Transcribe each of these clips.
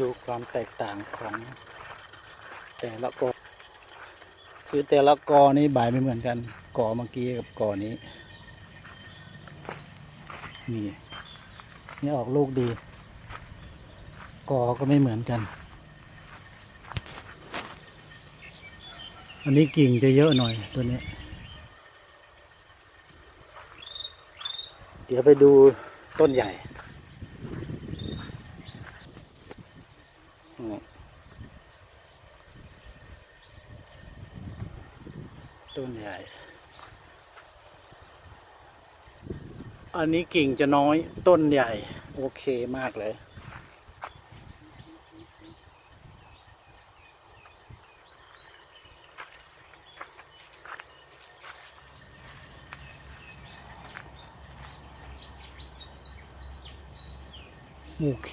ดูความแตกต่างของแต่ละกอคือแต่ละกอนี้ใบไม่เหมือนกันกอเมื่อกี้กับกอนี้ นี่นี่ออกลูกดี กอก็ไม่เหมือนกัน อันนี้กิ่งจะเยอะหน่อยตัวนี้ เดี๋ยวไปดูต้นใหญ่นี่ ต้นใหญ่ อันนี้กิ่งจะน้อยต้นใหญ่ โอเคมากเลย โอเค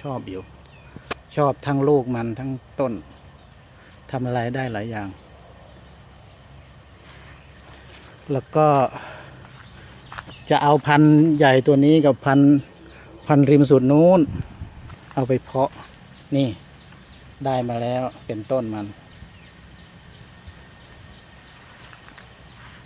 ชอบอยู่ ชอบทั้งลูกมันทั้งต้นทำอะไรได้หลายอย่าง แล้วก็ จะเอาพันธุ์ใหญ่ตัวนี้กับพันธุ์พันธุ์ริมสุดนู้น เอาไปเพาะนี่ได้มาแล้วเป็นต้นมัน